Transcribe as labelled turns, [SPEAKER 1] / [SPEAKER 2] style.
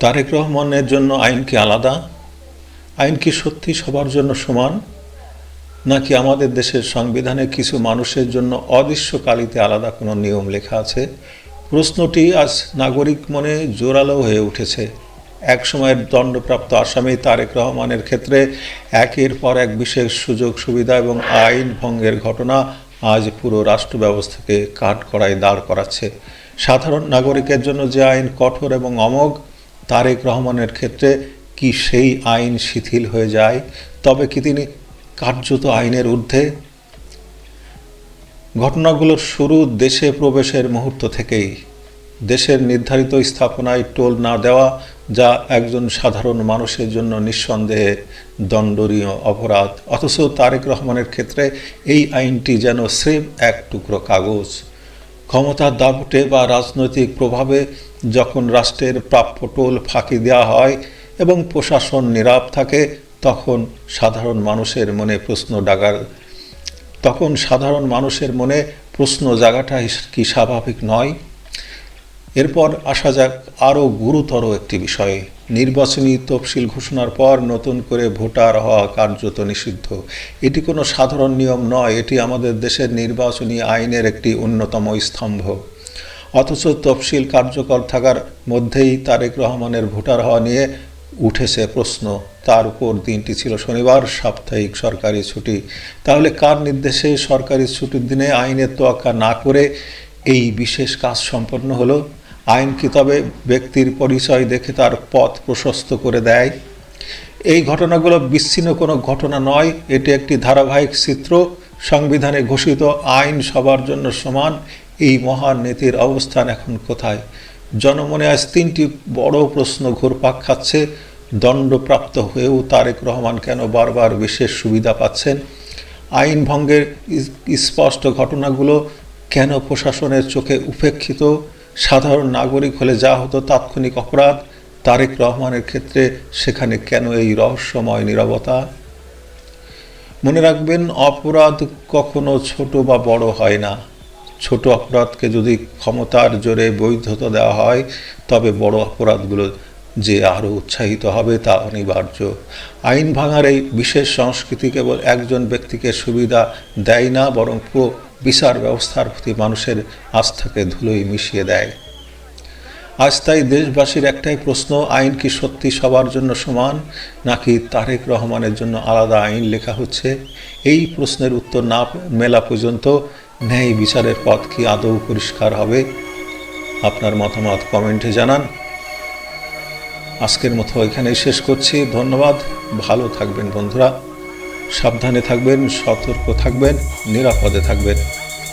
[SPEAKER 1] তারেক রহমানের জন্য আইন কি আলাদা? আইন কি সত্যি সবার জন্য সমান? নাকি আমাদের দেশের সংবিধানে কিছু মানুষের জন্য অদৃশ্যকালিতে আলাদা কোনো নিয়ম লেখা আছে? প্রশ্নটি আজ নাগরিক মনে জোরালো হয়ে উঠেছে। এক সময়ের দণ্ডপ্রাপ্ত আসামি তারেক রহমানের ক্ষেত্রে একের পর এক বিশেষ সুযোগ, সুবিধা এবং আইন ভঙ্গের ঘটনা আজ পুরো রাষ্ট্র ব্যবস্থাকে কাঠকড়ায় দাঁড় করাচ্ছে। সাধারণ নাগরিকের জন্য যে আইন কঠোর এবং অমোঘ তারেক রহমানের ক্ষেত্রে কি সেই আইন শিথিল হয়ে যায়? তবে কি তিনি কার্যত আইনের ঊর্ধ্বে? ঘটনাগুলোর শুরু দেশে প্রবেশের মুহূর্ত থেকেই। দেশের নির্ধারিত স্থাপনায় টোল না দেওয়া, যা একজন সাধারণ মানুষের জন্য নিঃসন্দেহে দণ্ডনীয় অপরাধ। অথচ তারেক রহমানের ক্ষেত্রে এই আইনটি যেন স্রেফ এক টুকরো কাগজ। ক্ষমতার দাপটে বা রাজনৈতিক প্রভাবে যখন রাষ্ট্রের প্রাপ্য টোল ফাঁকি দেওয়া হয় এবং প্রশাসন নীরব থাকে, তখন সাধারণ মানুষের মনে প্রশ্ন ডাগার তখন সাধারণ মানুষের মনে প্রশ্ন জাগাটা কি স্বাভাবিক নয়? এরপর আসা যাক আরও গুরুতর একটি বিষয়ে। নির্বাচনী তফসিল ঘোষণার পর নতুন করে ভোটার হওয়া কার্যত নিষিদ্ধ। এটি কোনো সাধারণ নিয়ম নয়, এটি আমাদের দেশের নির্বাচনী আইনের একটি অন্যতম স্তম্ভ। অথচ তফসিল কার্যকর থাকার মধ্যেই তারেক রহমানের ভোটার হওয়া নিয়ে উঠেছে প্রশ্ন। তার উপর দিনটি ছিল শনিবার, সাপ্তাহিক সরকারি ছুটি। তাহলে কার নির্দেশে সরকারি ছুটির দিনে আইনের তোয়াক্কা না করে এই বিশেষ কাজ সম্পন্ন হলো? আইন কি তবে ব্যক্তির পরিচয় দেখে তার পথ প্রশস্ত করে দেয়। এই ঘটনাগুলো বিচ্ছিন্ন কোনো ঘটনা নয়। এটি একটি ধারাবাহিক চিত্র। সংবিধানে ঘোষিত আইন সবার জন্য সমান। এই মহান নীতির অবস্থান এখন কোথায়? জনমনে আজ তিনটি বড় প্রশ্ন ঘুরপাক খাচ্ছে। দণ্ডপ্রাপ্ত হয়েও তারেক রহমান কেন বারবার বিশেষ সুবিধা পাচ্ছেন? আইন ভঙ্গের স্পষ্ট ঘটনাগুলো কেন প্রশাসনের চোখে উপেক্ষিত? সাধারণ নাগরিক হলে যা হতো তাৎক্ষণিক অপরাধ। তারেক রহমানের ক্ষেত্রে সেখানে কেন এই রহস্যময় নিরবতা? মনে রাখবেন, অপরাধ কখনো ছোট বা বড় হয় না। ছোট অপরাধকে যদি ক্ষমতার জোরে বৈধতা দেওয়া হয়, তবে বড় অপরাধগুলো যে আরও উৎসাহিত হবে তা অনিবার্য। আইন ভাঙার এই বিশেষ সংস্কৃতি কেবল একজন ব্যক্তিকে সুবিধা দেয় না, বরং পুরো বিচার ব্যবস্থার প্রতি মানুষের আস্থাকে ধুলোই মিশিয়ে দেয়। আজ তাই দেশবাসীর একটাই প্রশ্ন, আইন কি সত্যি সবার জন্য সমান, নাকি তারেক রহমানের জন্য আলাদা আইন লেখা হচ্ছে? এই প্রশ্নের উত্তর না মেলা পর্যন্ত ন্যায় বিচারের পথ কি আদৌ পরিষ্কার হবে? আপনার মতামত কমেন্টে জানান। আজকের মতো এখানেই শেষ করছি। ধন্যবাদ। ভালো থাকবেন বন্ধুরা। সাবধানে থাকবেন সতর্ক থাকবেন নিরাপদে থাকবেন।